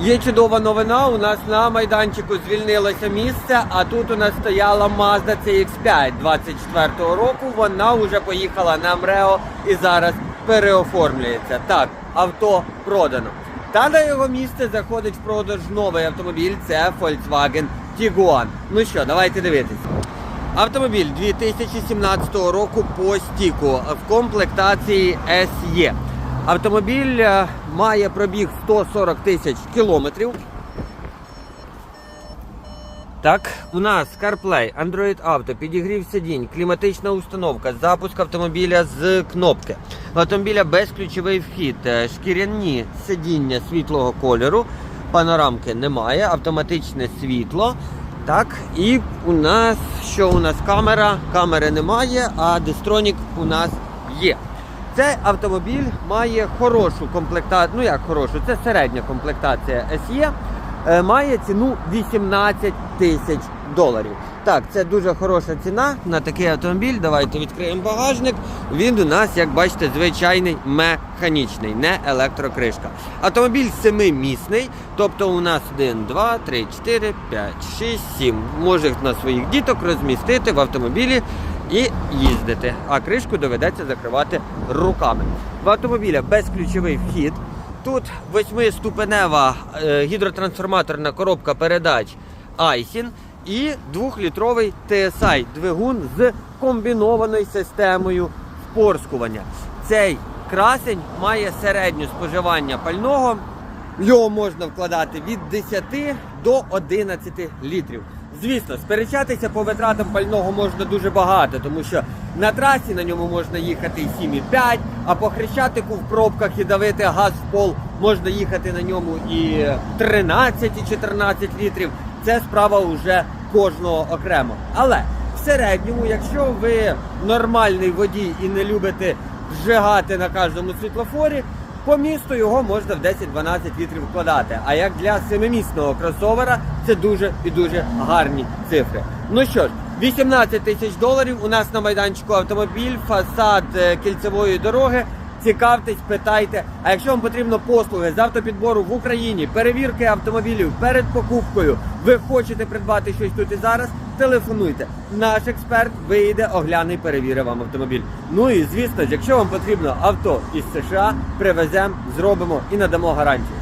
Є чудова новина. У нас на майданчику звільнилося місце, а тут у нас стояла Mazda CX-5 24-го року. Вона вже поїхала на МРЕО і зараз переоформлюється. Так, авто продано. Та на його місце заходить в продаж новий автомобіль. Це Volkswagen Tiguan. Ну що, давайте дивитися. Автомобіль 2017 року по стіку в комплектації SE. Автомобіль е, має пробіг 140 тисяч кілометрів. Так, у нас CarPlay, Android Auto, підігрів сидінь, кліматична установка, запуск автомобіля з кнопки. Автомобіля безключовий вхід, е, шкіряні сидіння світлого кольору, панорамки немає, автоматичне світло. Так, і у нас що у нас камера? Камери немає, а дистронік у нас є. Цей автомобіль має хорошу комплектацію, ну як хорошу, це середня комплектація SE, е, має ціну 18 тисяч доларів. Так, це дуже хороша ціна на такий автомобіль. Давайте відкриємо багажник. Він у нас, як бачите, звичайний механічний, не електрокришка. Автомобіль семимісний, тобто у нас 1, 2, 3, 4, 5, 6, 7. Може на своїх діток розмістити в автомобілі і їздити. А кришку доведеться закривати руками. В автомобіля безключовий вхід. Тут восьмиступенева е, гідротрансформаторна коробка передач Айсін і 2-літровий TSI двигун з комбінованою системою впорскування. Цей красень має середнє споживання пального. В нього можна вкладати від 10 до 11 літрів. Звісно, сперечатися по витратам пального можна дуже багато, тому що на трасі на ньому можна їхати і 7,5, а по хрещатику в пробках і давити газ в пол можна їхати на ньому і 13, і 14 літрів. Це справа вже кожного окремо. Але в середньому, якщо ви нормальний водій і не любите вжигати на кожному світлофорі, по місту його можна в 10-12 літрів вкладати. А як для семимісного кросовера це дуже і дуже гарні цифри. Ну що ж, 18 тисяч доларів у нас на майданчику автомобіль, фасад е, кільцевої дороги. Цікавтесь, питайте. А якщо вам потрібно послуги з автопідбору в Україні, перевірки автомобілів перед покупкою, ви хочете придбати щось тут і зараз, телефонуйте. Наш експерт вийде, огляне і перевірить вам автомобіль. Ну і звісно, якщо вам потрібно авто із США, привеземо, зробимо і надамо гарантію.